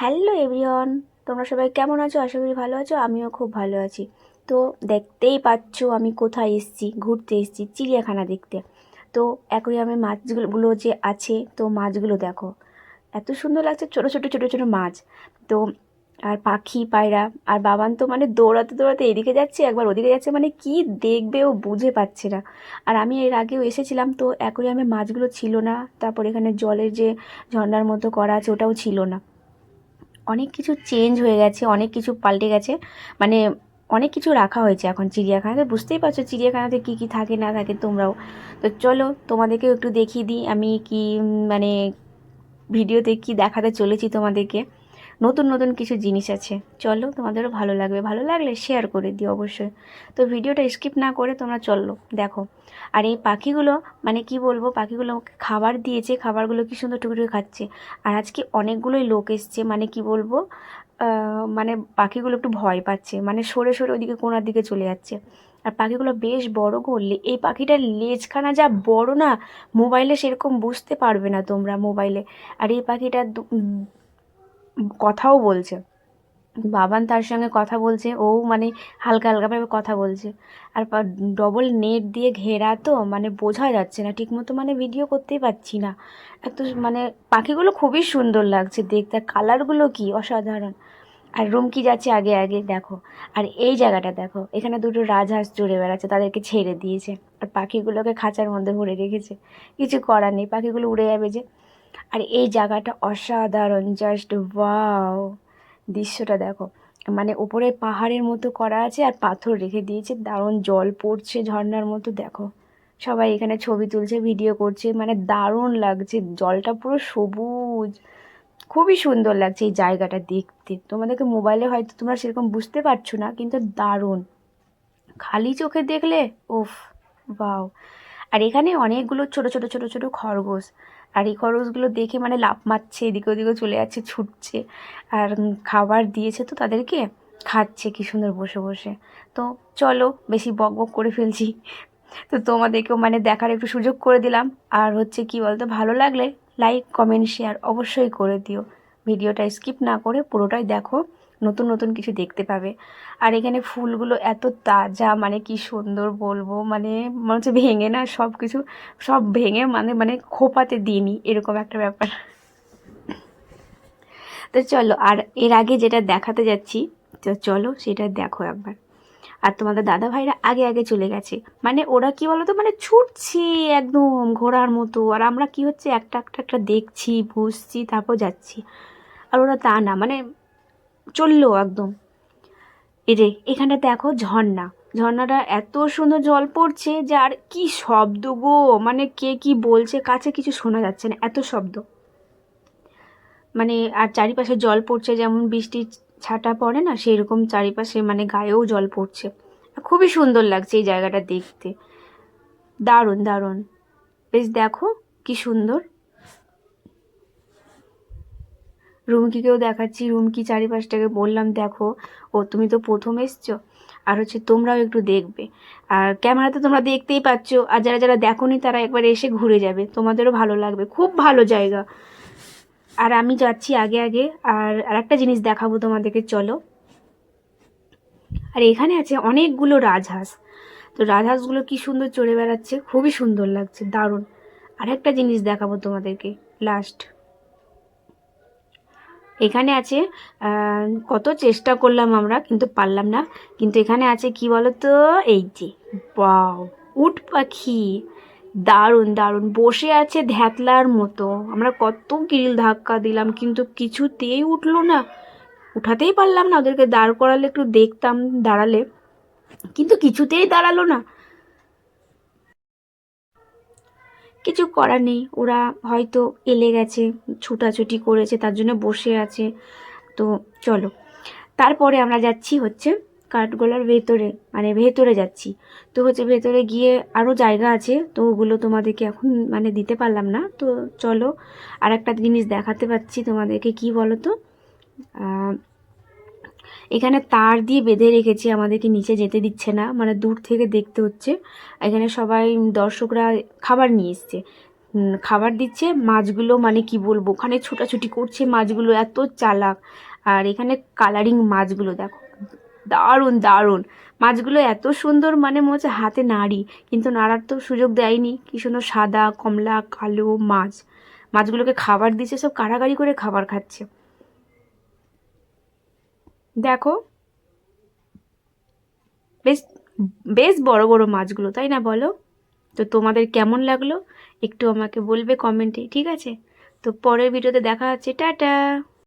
Hello everyone, তোমরা সবাই কেমন আছো? আশা করি ভালো আছো, আমিও খুব ভালো আছি। তো দেখতেই পাচ্ছো আমি কোথায় এসেছি, ঘুরতে এসেছি, চিড়িয়াখানা দেখতে। তো অ্যাকোরিয়ামে মাছগুলো যে আছে, তো মাছগুলো দেখো। এত সুন্দর লাগছে, ছোটো ছোটো ছোটো ছোটো মাছ। তো আর পাখি, পায়রা, আর বাবান তো মানে দৌড়াতে দৌড়াতে এদিকে যাচ্ছে, একবার ওদিকে যাচ্ছে মানে কি দেখবে ও বুঝে পাচ্ছে না। আর আমি এর আগেও এসেছিলাম, তো অ্যাকোরিয়ামে মাছগুলো ছিল না, তারপর এখানে জলের যে ঝর্নার মতো করা আছে, ওটাও ছিল না। অনেক কিছু চেঞ্জ হয়ে গেছে, অনেক কিছু পাল্টে গেছে। মানে অনেক কিছু রাখা হয়েছে এখন চিড়িয়াখানাতে। বুঝতেই পারছ চিড়িয়াখানাতে কী কী থাকে, না থাকে তোমরাও। তো চলো তোমাদেরকেও একটু দেখিয়ে দিই, আমি কি মানে ভিডিওতে কি দেখাতে চলেছি তোমাদেরকে। নতুন নতুন কিছু জিনিস আছে। চলো তোমাদেরও ভালো লাগবে। ভালো লাগলে শেয়ার করে দিও অবশ্যই। তো ভিডিওটা স্কিপ না করে তোমরা চলো দেখো। আর এই পাখিগুলো মানে কি বলব পাখিগুলো খাবার দিয়েছে খাবারগুলো কি সুন্দর টুকটুকে খাচ্ছে। আর আজকে অনেকগুলোই লোক এসছে মানে কি বলব মানে পাখিগুলো একটু ভয় পাচ্ছে মানে সরে সরে ওদিকে কোনার দিকে চলে যাচ্ছে। আর পাখিগুলো বেশ বড় করলে এই পাখিটার লেজখানা যা বড় না মোবাইলে সেরকম বুঝতে পারবে না তোমরা মোবাইলে। আর এই পাখিটা দু- উম, কথাও বলছে। বাবান তার সঙ্গে কথা বলছে, ও মানে হালকা হালকাভাবে কথা বলছে। আর ডবল নেট দিয়ে ঘেরা তো মানে বোঝা যাচ্ছে না, ঠিকমতো মানে ভিডিও করতেই পারছি না। এত মানে পাখিগুলো খুবই সুন্দর লাগছে দেখতে কালারগুলো কি অসাধারণ। আর রুমকি যাচ্ছে আগে আগে দেখো। আর এই জায়গাটা দেখো, এখানে দুটো রাজহাঁস চড়ে বেড়াচ্ছে, তাদেরকে ছেড়ে দিয়েছে। আর পাখিগুলোকে খাঁচার মধ্যে ভরে রেখেছে। কিছু করার নেই, পাখিগুলো উড়ে যাবে যে। আর এই জায়গাটা অসাধারণ জাস্ট ওয়াও দৃশ্যটা দেখো। মানে উপরে পাহাড়ের মতো করা আছে আর পাথর রেখে দিয়েছে, দারুণ জল পড়ছে ঝর্ণার মতো, দেখো। সবাই এখানে ছবি তুলছে ভিডিও করছে মানে দারুণ লাগছে, জলটা পুরো সবুজ। খুবই সুন্দর লাগছে এই জায়গাটা দেখতে। তোমাদেরকে মোবাইলে হয়তো তোমরা সেরকম বুঝতে পারছ না, কিন্তু দারুণ। খালি চোখে দেখলে, উফ বাও আর এখানে অনেকগুলো ছোট ছোট ছোট ছোট খরগোশ। আর এই খরগোশগুলো দেখে মানে লাফ মারছে, এদিকে ওদিকে চলে যাচ্ছে, ছুটছে। আর খাবার দিয়েছে তো তাদেরকে, খাচ্ছে কি সুন্দর বসে বসে। তো চলো, বেশি বক বক করে ফেলছি। তো তোমাদেরকেও মানে দেখার একটু সুযোগ করে দিলাম। আর হচ্ছে কি বলতো, ভালো লাগলে লাইক কমেন্ট শেয়ার অবশ্যই করে দিও। ভিডিওটা স্কিপ না করে পুরোটাই দেখো। নতুন নতুন কিছু দেখতে পাবে। আর এখানে ফুলগুলো এত তাজা মানে কি সুন্দর বলব মানে মনে হচ্ছে ভেঙে না সব কিছু সব ভেঙে মানে মানে খোপাতে দিইনি, এরকম একটা ব্যাপার। তো চলো, আর এর আগে যেটা দেখাতে যাচ্ছি, তো চলো সেটা দেখো একবার। আর তোমাদের দাদা ভাইরা আগে আগে চলে গেছে। মানে ওরা কি বলতো মানে ছুটছে একদম ঘোড়ার মতো, আর আমরা কি হচ্ছে, একটা একটা একটা দেখছি, বুঝছি, তারপর যাচ্ছি। আর ওরা তা না মানে চলল একদম। এই যে এখানটা দেখো ঝর্ণা। ঝর্ণাটা এত সুন্দর জল পড়ছে যে আর কি শব্দ গো! মানে কে কি বলছে, কাছে কিছু শোনা যাচ্ছে না, এত শব্দ। মানে আর চারিপাশে জল পড়ছে, যেমন বৃষ্টির ছাটা পড়ে না সেই রকম চারিপাশে মানে গায়েও জল পড়ছে। খুবই সুন্দর লাগছে এই জায়গাটা দেখতে। দারুণ দারুণ। বেশ দেখো কি সুন্দর। রুমকিকেও দেখাচ্ছি, রুমকি চারিপাশটাকে বললাম, দেখো, ও তুমি তো প্রথম এসছো, আর হচ্ছে তোমরাও একটু দেখবে। আর ক্যামেরাতে তোমরা দেখতেই পাচ্ছ, আর যারা যারা দেখোনি তারা একবার এসে ঘুরে যাবে, তোমাদেরও ভালো লাগবে, খুব ভালো জায়গা। আর আমি যাচ্ছি আগে আগে, আর একটা জিনিস দেখাবো তোমাদেরকে, চলো। আর এখানে আছে অনেকগুলো রাজহাঁস। তো রাজহাঁসগুলো কি সুন্দর চড়ে বেড়াচ্ছে, খুবই সুন্দর লাগছে, দারুণ। আর একটা জিনিস দেখাবো তোমাদেরকে লাস্ট এখানে আছে কত চেষ্টা করলাম আমরা, কিন্তু পারলাম না। কিন্তু এখানে আছে কি বলো তো এই যে, বাও, উট পাখি। দারুণ দারুণ। বসে আছে ধ্যাতলার মতো। আমরা কত কিল ধাক্কা দিলাম, কিন্তু কিছুতেই উঠল না। উঠাতেই পারলাম না ওদেরকে দাঁড় করালে, একটু দেখতাম দাঁড়ালে। কিন্তু কিছুতেই দাঁড়াল না। কিছু করার নেই। ওরা হয়তো এলে গেছে, ছুটাছুটি করেছে, তার জন্য বসে আছে। তো চলো। তারপরে আমরা যাচ্ছি হচ্ছে কাঠগোলার ভেতরে মানে ভেতরে যাচ্ছি। তো হচ্ছে ভেতরে গিয়ে আরও জায়গা আছে, তো ওগুলো তোমাদেরকে এখন মানে দিতে পারলাম না। তো চলো আর একটা জিনিস দেখাতে পাচ্ছি তোমাদেরকে, কি বলো তো এখানে তার দিয়ে বেঁধে রেখেছে, আমাদেরকে নিচে যেতে দিচ্ছে না মানে দূর থেকে দেখতে হচ্ছে। এখানে সবাই দর্শকরা খাবার নিয়ে এসছে। খাবার দিচ্ছে, মাছগুলো মানে কি বলব, ওখানে ছোটাছুটি করছে মাছগুলো, এত চালাক। আর এখানে কালারিং মাছগুলো, দেখো, দারুণ দারুণ। মাছগুলো এত সুন্দর মানে মনে হচ্ছে হাতে নাড়ি, কিন্তু নাড়ার তো সুযোগ দেয়নি। কি সুন্দর সাদা, কমলা, কালো মাছ। মাছগুলোকে খাবার দিচ্ছে, সব কাড়াকাড়ি করে খাবার খাচ্ছে। দেখো। বেশ বেশ বড় বড় মাছগুলো, তাই না বলো? তো তোমাদের কেমন লাগল? একটু আমাকে বলবে কমেন্টে, ঠিক আছে? তো পরের ভিডিওতে দেখা হচ্ছে, টাটা!